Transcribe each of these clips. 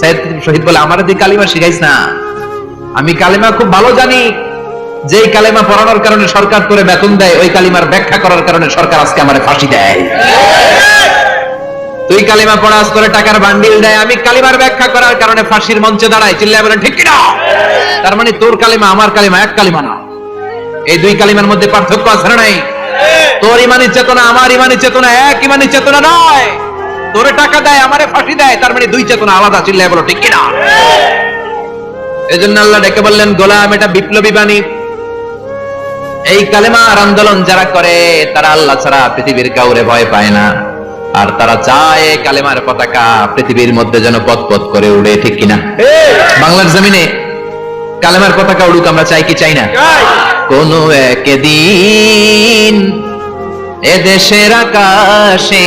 সাইদ শহীদ বলে, আমার দিয়ে কালিমা শিখাইস না। আমি কালিমা খুব ভালো জানি। যেই কালিমা পড়ানোর কারণে সরকার করে বেতন দেয়, ওই কালিমার ব্যাখ্যা করার কারণে সরকার আজকে আমার ফাঁসি দেয়। তুই কালিমা পড়াস করে টাকার বান্ডিল দেয়। আমি কালিমার ব্যাখ্যা করার কারণে ফাঁসির মঞ্চে দাঁড়াই। চিল্লায় বলেন ঠিক কিনা? তার মানে তোর কালিমা আমার কালিমা, এক কালিমা না। এই দুই কালিমার মধ্যে পার্থক্য আছে না নাই? তোর ইমানি চেতনা, আমার ইমানি চেতনা, এক ইমানি চেতনা নয়। তোরে টাকা দেয় আমারে ফাঁসি দেয় তার মানে দুই চেতনা আলাদা চিল্লায় বলো ঠিক কিনা? এই জন্য আল্লাহ ডেকে বললেন গোলাম এটা বিপ্লবী বাণী। এই কালেমার আন্দোলন যারা করে তারা আল্লাহ ছাড়া পৃথিবীর কাউরে ভয় পায় না। আর তারা চায় কালেমার পতাকা পৃথিবীর মধ্যে যেন পথ পথ করে উড়ে ঠিক কিনা? বাংলার জমিনে কালেমার পতাকা উড়ুক আমরা চাই কি চাই না? কোন একদিন এ দেশের আকাশে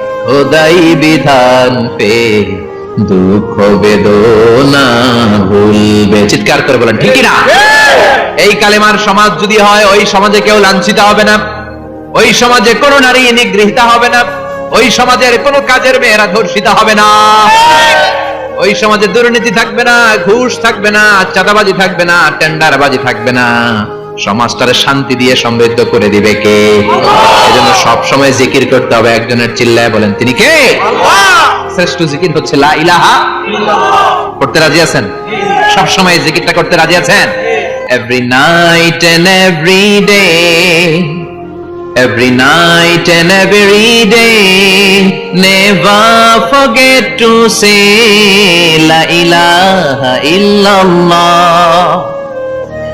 খোদাই বিধান পে দুঃখ বেদনা ভুলবে। চিৎকার করে বলেন ঠিক না এই কালেমার সমাজ যদি হয় ওই সমাজে কেউ লাঞ্ছিত হবে না। ওই সমাজে কোনো নারী নিগৃহীত হবে না। ওই সমাজের কোনো কাজের মেয়েরা ধর্ষিত হবে না। ওই সমাজে দুর্নীতি থাকবে না ঘুষ থাকবে না চাঁদাবাজি থাকবে না টেন্ডারবাজি থাকবে না। সমাজটারে শান্তি দিয়ে সমৃদ্ধ করে দিবে কে? এজন্য সব সময় জিকির করতে হবে একজনের চিল্লায় বলেন তিনি কে? শ্রেষ্ঠ জিকির হচ্ছে লা ইলাহা করতে রাজি আছেন? সব সময় জিকিরটা করতে রাজি আছেন? Every night and every day Every night and every day, never forget to say La ilaha illallah.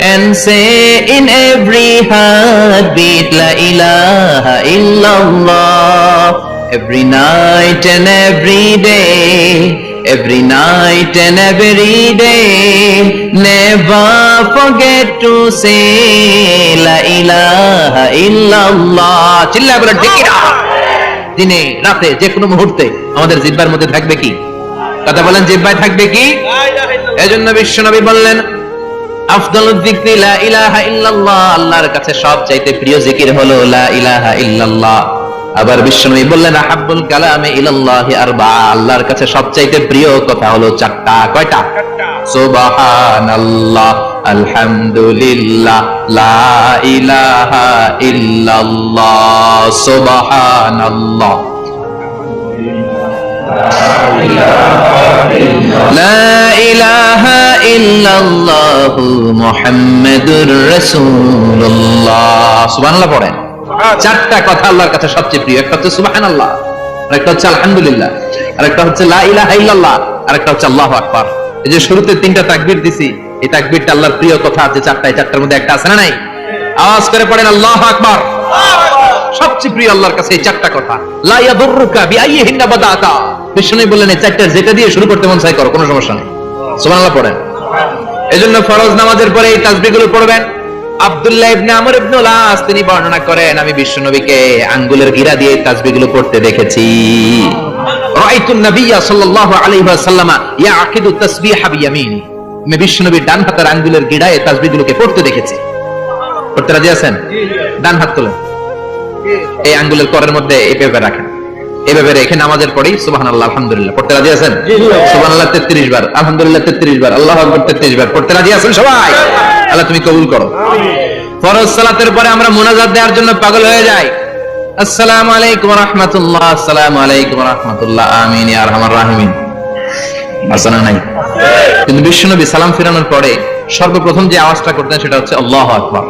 and say in every heartbeat La ilaha illallah. Every night and every day, every night and every day, never forget to say La ilaha illallah. চিল্লা বলে ঠিক না দিনে রাতে যে কোনো মুহূর্তে আমাদের জিব্বার মধ্যে থাকবে কি কথা বলেন জিব্বায় থাকবে কি এজন্য বিশ্বনবী বললেন আফদল যিকরি লা ইলাহা ইল্লাল্লাহ। আল্লাহর কাছে সবচাইতে প্রিয় জিকির হলো লা ইলাহা ইল্লাল্লাহ। আবার বিশ্বনবী বললেন আহাব্বুল কালামে ইলাল্লাহি আরবা আল্লাহর কাছে সবচাইতে প্রিয় কথা হলো চারটা। কয়টা? সুবহানাল্লাহ আলহামদুলিল্লাহ লা ইলাহা ইল্লাল্লাহ সুবহানাল্লাহ। لا إله إلا الله محمد رسول الله سبحان الله পড়েন চারটা কথা আল্লাহর কাছে সবচেয়ে প্রিয় একটা হচ্ছে সুবহান আল্লাহ আর একটা হচ্ছে আলহামদুলিল্লাহ আর একটা হচ্ছে লা ইলাহা ইল্লাল্লাহ আর একটা হচ্ছে আল্লাহু আকবার এই যে শুরুতে তিনটা তাকবীর দিছি এই তাকবীরটা আল্লাহর প্রিয় কথা আছে চারটা এই চারটার মধ্যে একটা আছে না নাই আওয়াজ করে পড়েন আল্লাহু আকবার সবচেয়ে প্রিয় আল্লাহর কাছে এই চারটা কথা লা ইয়াদুররুকা বিআইয়িহিন্না বাদাতা বিষ্ণু বললেন এই চারটা যেটা দিয়ে শুরু করতে মন চাই করো কোনো সমস্যা নেই। সুবহানাল্লাহ পড়েন। এজন্য ফরজ নামাজের পরে এই তাসবিহগুলো পড়বেন। আব্দুল্লাহ ইবনে আমর ইবনে লাস তিনি বর্ণনা করেন আমি বিশ্বনবীকে আঙ্গুলের গিরা দিয়ে এই তাসবিহগুলো পড়তে দেখেছি। রাআইতুন নাবিয়্যা সাল্লাল্লাহু আলাইহি ওয়াসাল্লাম ইয়াকিদু তাসবিহা বিয়ামিনি। আমি বিশ্বনবীর ডান হাতের আঙ্গুলের গিরায় এই তাসবিহগুলোকে পড়তে দেখেছি। পড়তে রাজি আছেন? ডান হাত তুলেন। এই আঙ্গুলের করের মধ্যে এইভাবে রাখেন। এইভাবে রেখে নামাজের পরেই সুবাহান আল্লাহ আলহামদুলিল্লাহ। পড়তে রাজি আছেন? সুবাহান আল্লাহ তেত্রিশ বার। আলহামদুলিল্লাহ তেত্রিশ বার। আল্লাহ আকবর তেত্রিশ বার। পড়তে রাজি আছেন সবাই? আল্লাহ তুমি কবুল করো। ফরজ সালাতের পরে আমরা মোনাজাত দেওয়ার জন্য পাগল হয়ে যাই। আসসালামু আলাইকুম রহমতুল্লাহ আসসালামু আলাইকুম রহমতুল্লাহ আমিন ইয়া আরহামার রাহিমিন। আছে না নাই। কিন্তু বিশ্বনবী সালাম ফিরানোর পরে সর্বপ্রথম যে আওয়াজটা করতেন সেটা হচ্ছে আল্লাহ আকবার।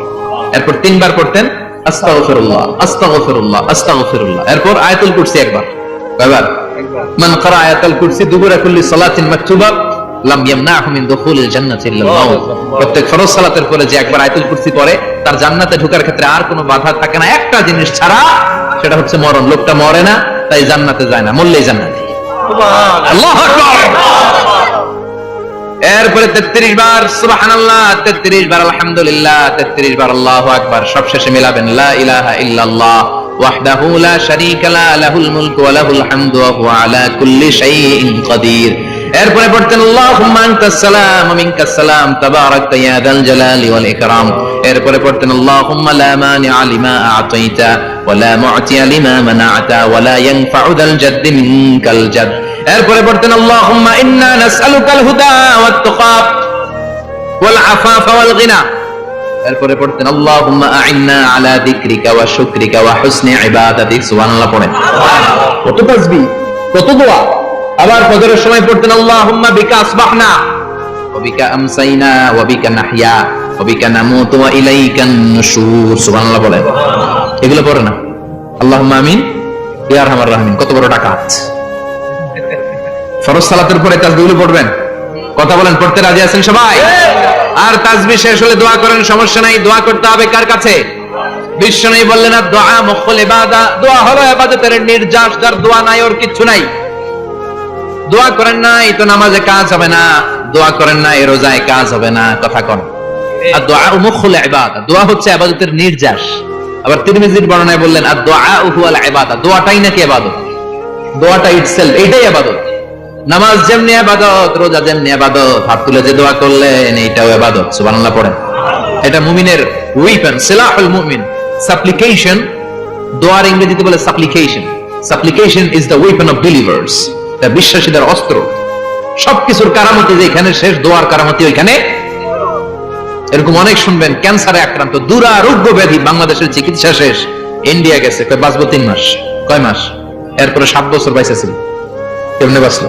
এরপর তিনবার পড়তেন আস্তাগফিরুল্লাহ আস্তাগফিরুল্লাহ আস্তাগফিরুল্লাহ। এরপর আয়াতুল কুরসি একবার। কয়বার? মান ক্বারা আয়াতুল কুরসি দুবুরা কুল্লি সালাতিন মাকতুবা লাম ইয়ামনাহু মিন দুখুলিল জান্নাতি ইল্লা আল-মাউত প্রত্যেক ফরজ সালাতের পরে যে একবার আয়াতুল কুরসি পড়ে তার জান্নাতে ঢোকার ক্ষেত্রে আর কোনো বাধা থাকে না। একটা জিনিস ছাড়া সেটা হচ্ছে মরণ। লোকটা মরে না তাই জান্নাতে যায় না মরলেই জান্নাতি। আল্লাহু আকবার। এরপরে তেত্রিশ বার, সুবহানাল্লাহ, তেত্রিশ বার, আলহামদুলিল্লাহ, তেত্রিশ বার, আল্লাহু আকবার সব শেষে মিলাবেন, লা ইলাহা ইল্লাল্লাহ, ওয়াহদাহু লা শারীকা লা, লাহুল মুলকু ওয়া লাহুল হামদু, ওয়া হুয়া আলা কুল্লি এরপরে পড়তেন, আল্লাহুম্মা আনতাস সালাম, ওয়া মিনকাস সালাম, তাবারাকতা ইয়া যাল জালালি এরপরে পড়তেন, আল্লাহুম্মা লা মানিআ লিমা আ'তাইতা, ওয়া লা মু'তিয়া লিমা মানা'তা, ওয়া লা ইয়ানফা'ু যাল জাদ্দি। এরপরে পড়তেন, আল্লাহুম্মা ইন্না নাসআলুকাল হুদা ওয়াত তুকা ওয়াল আফাফা ওয়াল গিনা। এরপরে পড়তেন, আল্লাহুম্মা আ'ইন্না আলা যিকরিকা ওয়া শুকরিকা ওয়া হুসনি ইবাদাতিক সুবহানাল্লাহ পড়েন। কত এগুলো পড়ে না। আল্লাহুম্মা আমিন। কত বড় ডাকাত। ফরজ সালাতের পরে তাসবিহগুলো পড়বেন? কথা বলেন, পড়তে রাজি আছেন সবাই? আর তাসবিহ শেষ হলে দোয়া করেন, সমস্যা নাই, দোয়া করতে হবে কার কাছে? বিশ্ব নেই বললেন না দোয়া মুখল ইবাদা, দোয়া হলো ইবাদতের নির্যাস, যার দোয়া নাই ওর কিচ্ছু নাই। দোয়া করেন না এই তো নামাজে কাজ হবে না। দোয়া করেন না এই রোজায় কাজ হবে না, কথা কন। আর দোয়া মুখল ইবাদা, দোয়া হচ্ছে ইবাদতের নির্যাস। আবার তিরমিজির বর্ণনায় বললেন, আর দোয়া হুয়াল ইবাদা, দোয়াটাই নাকি ইবাদত? দোয়াটা ইটসেলফ এটাই আবাদত নামাজ যেমনি আবাদত, রোজা যেমনি আবাদত, হাত তুলে যে দোয়া করলেন, এইটাও আবাদত, সুবহানাল্লাহ পড়েন। এটা মুমিনের উইপেন সিলাহুল মুমিন। সাপ্লিকেশন দোয়ার ইংরেজিতে বলে supplication supplication is the weapon of believers এটা বিশ্বাসীদের অস্ত্র। সবকিছুর কারামতি যেখানে শেষ, দোয়ার কারামতি ওইখানে। এরকম অনেক শুনবেন, ক্যান্সারে আক্রান্ত দুরারোগ্য ব্যাধি, বাংলাদেশের চিকিৎসা শেষ। ইন্ডিয়া গেছে বাঁচবো তিন মাস, কয় মাস? এরপরে সাত বছর বাইসেছিল। কেমনে বাঁচলো?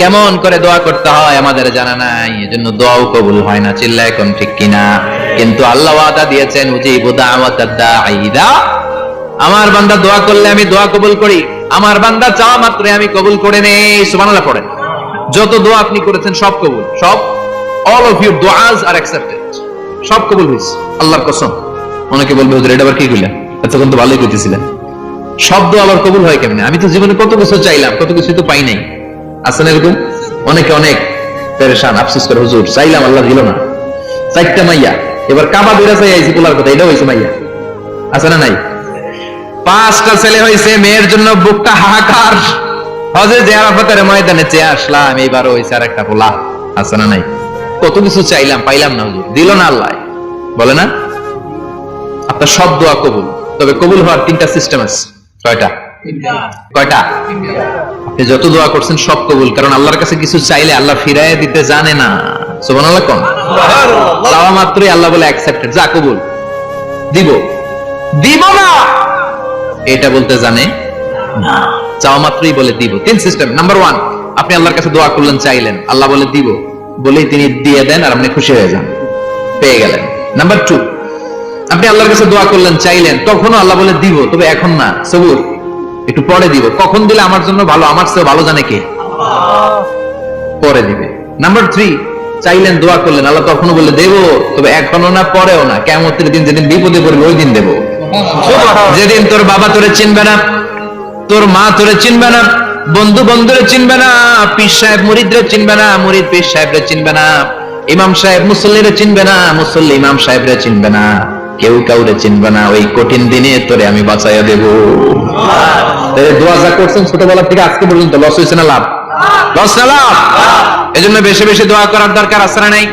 কেমন করে দোয়া করতে হয় আমাদের জানা নাই, এজন্য দোয়াও কবুল হয় না চিল্লা এখন ঠিক কিনা? কিন্তু আল্লাহ ওয়াদা দিয়েছেন আমার বান্দা দোয়া করলে আমি দোয়া কবুল করি, আমার বান্দা চাওয়া মাত্রই আমি কবুল করে নেই, সুবহানাল্লাহ পড়েন। যত দোয়া আপনি করেছেন, সব কবুল, সব অল অফ ইউর দোয়াজ আর অ্যাকসেপ্টেড সব কবুল হয়েছে, আল্লাহর কসম। অনেকে বলবে, হুজুর, এটা আবার কি কইলেন? এতক্ষণ তো ভালোই করতেছিলেন শব্দ আবার কবুল হয় কেমনে? আমি তো জীবনে কত কিছু চাইলাম, কত কিছু তো পাই নাই। আছে না এরকম? অনেকে অনেক পেরেশান আফসোস করে হুজুর চাইলাম আল্লাহ দিল না। চাইতে মাইয়া। এবার কাবা বেরা চাই আইছি পোলার কথা এটা হয়েছে মাইয়া। আছে না নাই? পাঁচটা ছেলে হয়েছে মেয়ের জন্য বুকটা হাহাকার। হজে যে আরাফাতের ময়দানে চেয়ে আসলাম এইবারও হয়েছে আর একটা পোলা। আছে না নাই? কত কিছু চাইলাম পাইলাম না হুজুর। দিল না আল্লাহ। বলে না? আপনার সব দোয়া কবুল। তবে কবুল হওয়ার তিনটা সিস্টেম আছে। কয়টা? কয়টা যত দোয়া করছেন সব কবুল কারণ আল্লাহর কাছে কিছু চাইলে আল্লাহ ফিরায় দিতে জানে না। সুবহানাল্লাহ কোন? চাওয়া মাত্রই আল্লাহ বলে অ্যাকসেপ্টেড যা কবুল। দিব। দিব না! এটা বলতে জানে না। চাওয়া মাত্রই বলে দিব। তিন সিস্টেম নাম্বার ওয়ান আপনি আল্লাহর কাছে দোয়া করলেন চাইলেন। আল্লাহ বলে দিব। বলেই তিনি দিয়ে দেন আর আপনি খুশি হয়ে যান। পেয়ে গেলেন। নাম্বার টু আপনি আল্লাহর কাছে দোয়া করলেন চাইলেন। তখনও আল্লাহ বলে দিব তবে এখন না। সবুর। একটু পরে দিব। কখন দিলে আমার জন্য ভালো? আমার চেয়ে ভালো জানে কে? পরে দিবে। নাম্বার থ্রি চাইলেন দোয়া করলেন, আল্লাহ তখনও বলে দেবো, তবে এখনও না, পরেও না। কেমতের দিন যেদিন বিপদে পড়বে, ওই দিন দেবো। যেদিন তোর বাবা তোরে চিনবে না, তোর মা তোরে চিনবে না, বন্ধু বন্ধুরে চিনবে না, পীর সাহেব মুরিদরে চিনবে না, মুরিদ পীর সাহেবরে চিনবে না, ইমাম সাহেব মুসল্লিরে চিনবে না, মুসল্লি ইমাম সাহেবরে চিনবে না। কেউ কাউরে চিনবে না, ওই কঠিন দিনে তোরে আমি বাঁচাইয়া দেব। দোয়া যা করছেন ছোটবেলা থেকে আজকে পর্যন্ত, লস হয়েছে না লাভ? লস না লাভ? এজন্য বেশি বেশি দোয়া করার দরকার আছে না নাই?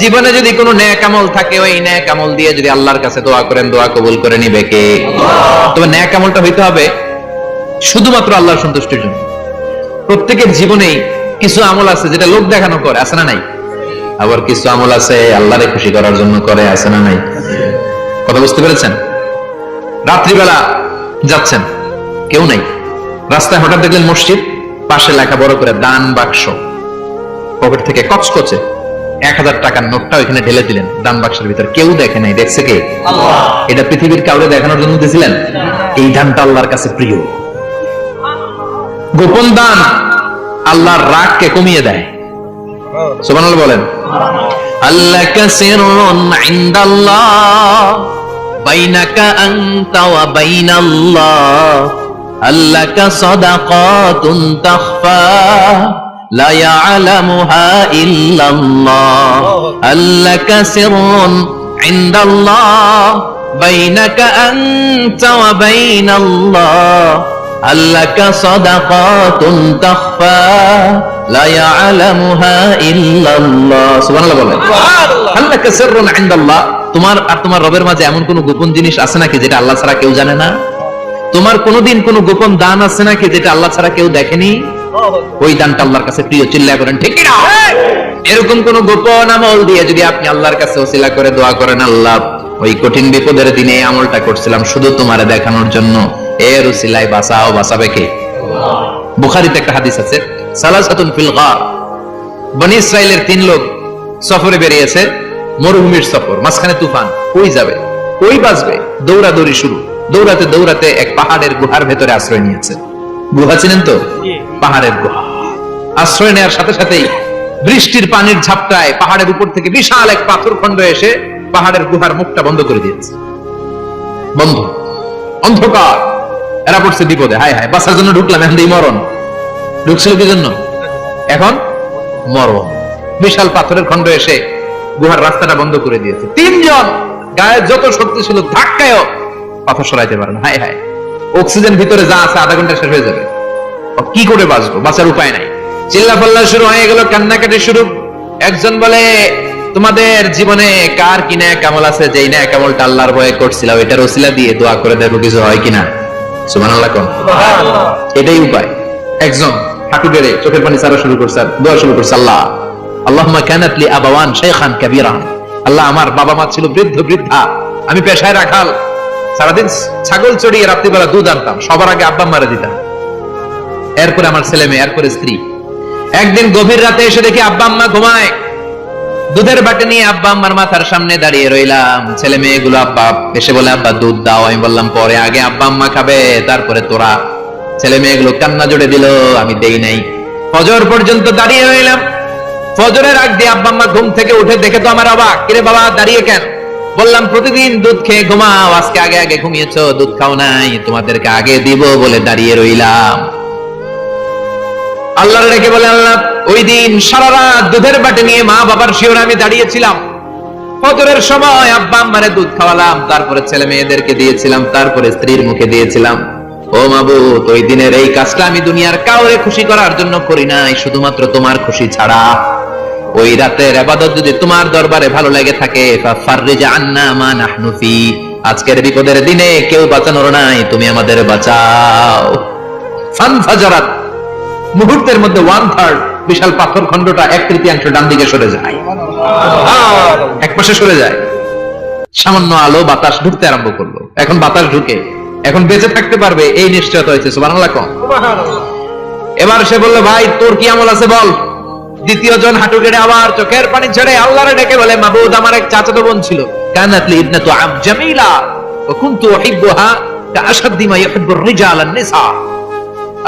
জীবনে যদি কোনো ন্যাক আমল থাকে, ওই ন্যাক আমল দিয়ে যদি আল্লাহর কাছে দোয়া করেন, দোয়া কবুল করে নিবে কে? তবে ন্যাক আমলটা হইতে হবে শুধুমাত্র আল্লাহর সন্তুষ্টির জন্য। প্রত্যেকের জীবনেই কিছু আমল আছে যেটা লোক দেখানো করে, আছে না নাই? আবার কিছু আমল আছে আল্লাহরে খুশি করার জন্য করে, আছে না নাই? কথা বুঝতে পেরেছেন? রাত্রিবেলা যাচ্ছেন কেউ নাই। রাস্তায় হঠাৎ দেখলেন মসজিদ পাশে লেখা বড় করে দান বাক্স। পকেট থেকে কচকচে এক হাজার টাকার নোটটা ওইখানে ঢেলে দিলেন। দান বাক্সের ভিতর কেউ দেখে নাই। দেখছে কে? এটা পৃথিবীর কাউরে দেখানোর জন্য দিয়েছিলেন এই দানটা আল্লাহর কাছে প্রিয়। গোপন দান আল্লাহর রাগকে কমিয়ে দেয়। সুবহানাল্লাহ বলেন আল্লাহ কাসিরুন ইনদাল্লাহ। বাইনাকা আনতা ওয়া বাইনাল্লাহ আল্লাহ সাদাকাতুন তাখফা لا يعلمها إلا الله ألك سر عند الله بينك أنت وبين الله ألك صدقات تخفى لا يعلمها إلا الله سبحان الله বলেন আল্লাহ কাসিরুন ইনদাল্লাহ তোমার আর তোমার রবের মাঝে এমন কোন গোপন জিনিস আছে নাকি যেটা আল্লাহ ছাড়া কেউ জানে না? তোমার কোনোদিন কোনো গোপন দান আছে নাকি যেটা আল্লাহ ছাড়া কেউ দেখেনি? ওই দানটা আল্লাহর কাছে প্রিয়, চিল্লা করেন, ঠিক না এরকম কোন গোপন আমল দিয়ে যদি আপনি আল্লাহর কাছে ওসিলা করে দোয়া করেন, আল্লাহ, ওই কঠিন বিপদের দিনে আমলটা করছিলাম শুধু তোমারে দেখানোর জন্য। এর ওসিলায় বাঁচাও, বাঁচাবে কে? বুখারিতে একটা হাদিস আছে, সালাসাতুন ফিল গার। বনি ইসরাইলের তিন লোক সফরে বেরিয়েছে। মরুভূমির সফর মাঝখানে তুফান কই যাবে? কই বাঁচবে? দৌড়াদৌড়ি শুরু। দৌড়াতে দৌড়াতে এক পাহাড়ের গুহার ভেতরে আশ্রয় নিয়েছে। গুহা চিনেন তো? পাহাড়ের গুহা। আশ্রয় নেওয়ার সাথে সাথেই বৃষ্টির পানির ঝাপটায় পাহাড়ের উপর থেকে বিশাল এক পাথর খন্ড এসে পাহাড়ের গুহার মুখটা বন্ধ করে দিয়েছে। বন্ধ। অন্ধকার। এরা পড়ছে বিপদে। হায় হায় বাসার জন্য ঢুকলাম এখন এই মরণ। ঢুকছিল কি জন্য? এখন মরণ। বিশাল পাথরের খন্ড এসে গুহার রাস্তাটা বন্ধ করে দিয়েছে। তিনজন গায়ের যত শক্তি ছিল ধাক্কায়ও পাথর সরাইতে পারে না। হায় হায়। অক্সিজেন ভিতরে যা আছে আধা ঘণ্টা শেষ হয়ে যাবে। কি করে বাঁচবো? বাঁচার উপায় নাই। চিল্লা পাল্লা শুরু হয়ে গেল কান্নাকাটি শুরু। একজন বলে তোমাদের জীবনে কার কিনা কামল আছে? যেই না কামলটা আল্লাহর ভয়ে করছিল এটার ওসিলা দিয়ে দোয়া করে দেবো কিছু হয় কিনা? সুবহানাল্লাহ কোন। এটাই উপায়। একজন হাঁটু গেড়ে চোখের পানি ছাড়া শুরু করছে দোয়া শুরু করছে আল্লাহ। আল্লাহুম্মা কানাত লি আবাওয়ান শাইখান কাবীরা। আল্লাহ আমার বাবা মা ছিল বৃদ্ধ, বৃদ্ধা। আমি পেশায় রাখাল। সারাদিন ছাগল চড়িয়ে রাত্রিবেলা দুধ আনতাম। সবার আগে আব্বা মারা দিতাম। এরপরে আমার ছেলে মেয়ে, এরপরে স্ত্রী। একদিন গভীর রাতে এসে দেখি আব্বা আম্মা ঘুমায়। দুধের বাটি নিয়ে আব্বা আম্মার মাথার সামনে দাঁড়িয়ে রইলাম। ছেলে মেয়েগুলো আব্বা এসে বলে, আব্বা, দুধ দাও। আমি বললাম, পরে আগে আব্বা আম্মা খাবে, তারপরে তোরা। ছেলে মেয়েগুলো কান্না জুড়ে দিল, আমি দেই নাই। ফজর পর্যন্ত দাঁড়িয়ে রইলাম। ফজরের আগ দিয়ে আব্বা আম্মা ঘুম থেকে উঠে দেখে তো আমার অবাক। কিরে বাবা, দাঁড়িয়ে কেন? বললাম, প্রতিদিন দুধ খেয়ে ঘুমাও, আজকে আগে আগে ঘুমিয়েছো, দুধ খাও নাই, তোমাদেরকে আগে দিব বলে দাঁড়িয়ে রইলাম। আল্লাহর রেখে বলে, আল্লাহ, ওই দিন সারা রাত দুধের বাটে নিয়ে মা বাবার শিওরে আমি দাঁড়িয়েছিলাম। ফজরের সময় আব্বা আম্মারে দুধ খাওয়ালাম, তারপরে ছেলে মেয়েদেরকে দিয়েছিলাম, তারপরে স্ত্রীর মুখে দিয়েছিলাম। ও মাবুত ওই দিনের এই কাজটা আমি দুনিয়ার কাউরে খুশি করার জন্য করি নাই, শুধুমাত্র তোমার খুশি ছাড়া। ওই রাতের আবাদত যদি তোমার দরবারে ভালো লেগে থাকে আজকের বিপদের দিনে কেউ বাঁচানোর নাই তুমি আমাদের বাঁচাও। ফানফাজারাত মুহূর্তের মধ্যে ওয়ান থার্ড বিশাল পাথর খণ্ডটা এক তৃতীয়াংশ ডান দিকে সরে যায়। এক পাশে সরে যায়। সামান্য আলো বাতাস ঢুকতে আরম্ভ করল। এখন বাতাস ঢুকে। এখন বেঁচে থাকতে পারবে এই নিশ্চয়তা হয়েছে। কম এবার সে বলল ভাই তোর কি আমল আছে বল? দ্বিতীয় জন হাঁটু কেড়ে আবার চোখের পানি ছেড়ে আল্লাহরে ডেকে বলে মাবুদ আমার এক চাচাতো বোন ছিল। কানাতলি মা ইউহিব্বুর রিজাল আন নিসা।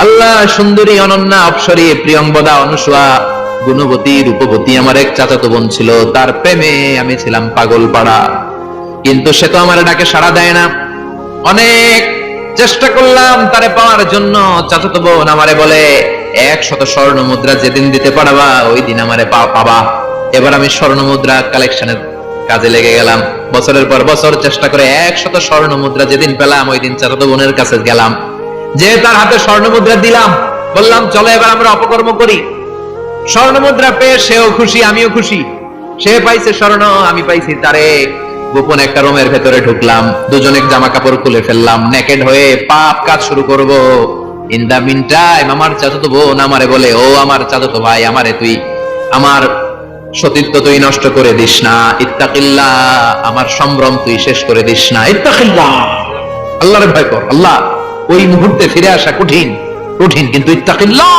আল্লাহ সুন্দরী, অনন্যা, অপসরী অনুসুয়া গুণবতী রূপবতী আমার এক চাচাতো বোন ছিল। তার প্রেমে আমি ছিলাম পাগল পাড়া। কিন্তু সে তো আমার ডাকে সাড়া দেয় না। অনেক চেষ্টা করলাম তারে পাওয়ার জন্য। চাচাতো বোন আমারে বলে এক শত স্বর্ণ মুদ্রা যেদিন দিতে পারবা, ওই দিন আমারে পাবা। এবার আমি স্বর্ণ মুদ্রা কালেকশনের কাজে লেগে গেলাম। বছরের পর বছর চেষ্টা করে এক শত স্বর্ণ মুদ্রা যেদিন পেলাম, ওই দিন চাচাতো বোনের কাছে গেলাম। যে তার হাতে স্বর্ণ মুদ্রা দিলাম, বললাম, চলো এবার আমরা অপকর্ম করি। স্বর্ণ মুদ্রা পেয়ে সেও খুশি, আমিও খুশি। সে পাইছে স্বর্ণ, আমি পাইছি তারে। গোপন একটা রুমের ভেতরে ঢুকলাম। দুজনে জামা কাপড় খুলে ফেললাম। নেকেড হয়ে পাপ কাজ শুরু করব। ইন দা মিন টাইম আমার চাচাতো বোন আমারে বলে ও আমার চাচাতো ভাই আমারে তুই আমার সতীত্ব তুই নষ্ট করে দিস না। ইত্তাকিল্লাহ আমার সম্ভ্রম তুই শেষ করে দিস না। ইত্তাকিল্লাহ। আল্লাহরে ভয় কর আল্লাহ ওই মুহূর্তে ফিরে আসা কঠিন কঠিন কিন্তু ইত্তাকিল্লাহ।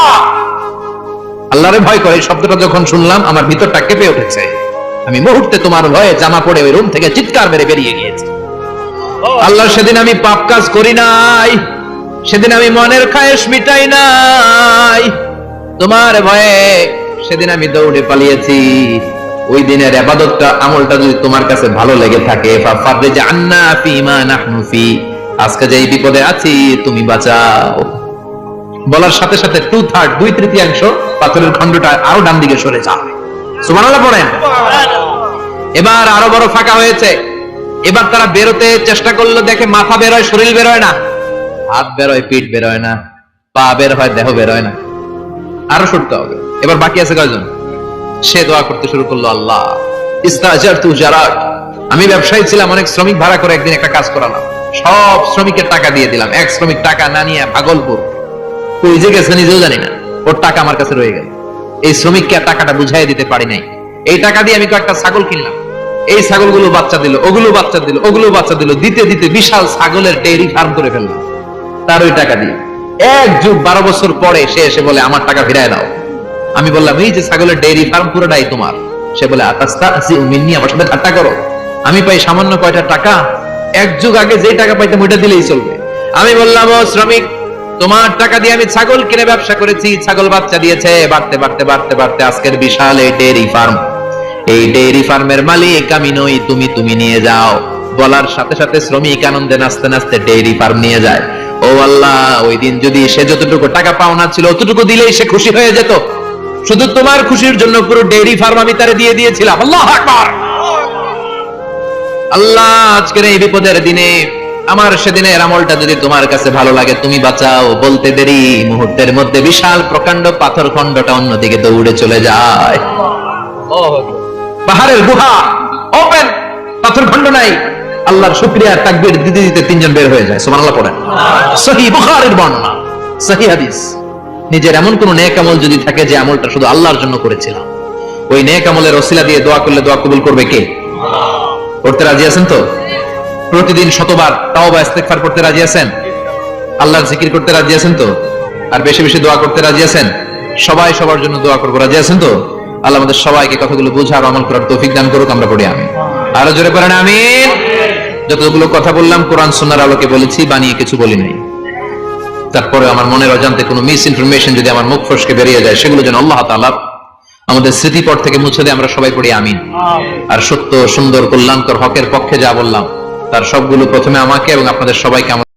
আল্লাহরে ভয় করে এই শব্দটা যখন শুনলাম আমার ভিতরটা কেঁপে উঠেছে। আমি মুহূর্তে তোমার ভয়ে জামা পড়ে ওই রুম থেকে চিৎকার মেরে বেরিয়ে গিয়েছি। আল্লাহ সেদিন আমি পাপ কাজ করি নাই। সেদিন আমি মনের খায়েশ মিটাই নাই। তোমার ভয়ে সেদিন আমি দৌড়ে পালিয়েছি। ওই দিনের আবাদতটা, আমলটা যদি তোমার কাছে ভালো লেগে থাকে আজকে যে এই বিপদে আছি, তুমি বাঁচাও। বলার সাথে সাথে টু থার্ড দুই তৃতীয়াংশ পাথরের খণ্ডটা আরও ডান দিকে সরে যায়। সুবহানাল্লাহ পড়েন। এবার আরও বড় ফাঁকা হয়েছে। এবার তারা বেরোতে চেষ্টা করল, দেখে মাথা বেরোয়, শরীর বেরোয় না। হাত বেরোয়, পিঠ বেরোয় না, পা বের হয়, দেহ বেরোয় না। আরও সরতে হবে। এবার বাকি আছে কয়জন? সে দোয়া করতে শুরু করল, আল্লাহ ইস্তাজার তু জারাক। আমি ব্যবসায়ী ছিলাম, অনেক শ্রমিক ভাড়া করে একদিন একটা কাজ করালাম। সব শ্রমিকের টাকা দিয়ে দিলাম। এক শ্রমিক টাকা না নিয়ে ভাগলপুর। কই যে গেছে, নিজেও জানি না। ওর টাকা আমার কাছে রয়ে গেল। এই শ্রমিককে টাকাটা বুঝাই দিতে পারি নাই। এই টাকা দিয়ে আমি কয়েকটা ছাগল কিনলাম। এই ছাগলগুলো বাচ্চা দিল, ওগুলো বাচ্চা দিল, ওগুলো বাচ্চা দিল। দিতে দিতে বিশাল ছাগলের ডেইরি ফার্ম করে ফেললাম। তার ওই টাকা দিয়ে। এক যুগ বারো বছর পরে সে এসে বলে, আমার টাকা ফিরায় দাও। আমি বললাম, এই যে ছাগলের ডেইরি ফার্ম পুরোটাই তোমার। সে বলে আতাস্তা আমার সাথে ঠাট্টা করো। আমি পাই সামান্য কয়টা টাকা, এক যুগ আগে যে টাকা পাইতাম ওইটা দিলেই চলবে। আমি বললাম, ও শ্রমিক, তোমার টাকা দিয়ে আমি ছাগল কিনে ব্যবসা করেছি, ছাগল বাচ্চা দিয়েছে। বাড়তে বাড়তে বাড়তে বাড়তে আজকের বিশাল এই ডেইরি ফার্ম। এই ডেইরি ফার্মের মালিক, আমি নই, তুমি তুমি নিয়ে যাও। বলার সাথে সাথে শ্রমিক আনন্দে নাচতে নাচতে ডেইরি ফার্ম নিয়ে যায়। ও আল্লাহ ওই দিন যদি সে যতটুকু টাকা পাওনা ছিল অতটুকু দিলেই সে খুশি হয়ে যেত। শুধু তোমার খুশির জন্য পুরো ডেইরি ফার্ম আমি তারে দিয়ে দিয়েছিলাম। আল্লাহ আকবার! আল্লাহ আজকের এই বিপদের দিনে আমার সেদিনের আমলটা যদি তোমার কাছে ভালো লাগে তুমি বাঁচাও। বলতে দেরি মুহূর্তের মধ্যে বিশাল প্রকাণ্ড পাথর খণ্ডটা অন্যদিকে দৌড়ে চলে যায়। পাহাড়ের গুহা ওপেন পাথর খণ্ড নাই। আল্লাহর শুক্রিয়া তাকবীর দিতে দিতে তিনজন বের হয়ে যায়, সুবহানাল্লাহ পড়েন। সহি বুখারীর বর্ণনা, সহি হাদিস। নিজের এমন কোন নেক আমল যদি থাকে যে আমলটা শুধু আল্লাহর জন্য করেছিলাম। ওই নেক আমলের ওসিলা দিয়ে দোয়া করলে দোয়া কবুল করবে কে? করতে রাজি আছেন তো? প্রতিদিন শতবার তাও বা ইস্তেগফার করতে রাজি আছেন? আল্লাহর জিকির করতে রাজি আছেন তো? আর বেশি বেশি দোয়া করতে রাজি আছেন? সবাই সবার জন্য দোয়া করব, রাজি আছেন তো? আল্লাহ আমাদের সবাইকে কথাগুলো বুঝার আমল করার তৌফিক দান করুক, আমরা পড়ি আমি আরও জোরে করেন আমিন। যতগুলো কথা বললাম কোরআন সোনার আলোকে বলেছি বানিয়ে কিছু বলি নাই। তারপরে আমার মনের অজান্তে কোনো মিস ইনফরমেশন যদি আমার মুখ ফসকে বেরিয়ে যায় সেগুলো যেন আল্লাহ তালা আমাদের স্মৃতিপট থেকে মুছে দিয়ে আমরা সবাই পড়ি আমিন। আর সত্য সুন্দর কল্যাণকর হকের পক্ষে যা বললাম তার সবগুলো প্রথমে আমাকে এবং আপনাদের সবাইকে আমার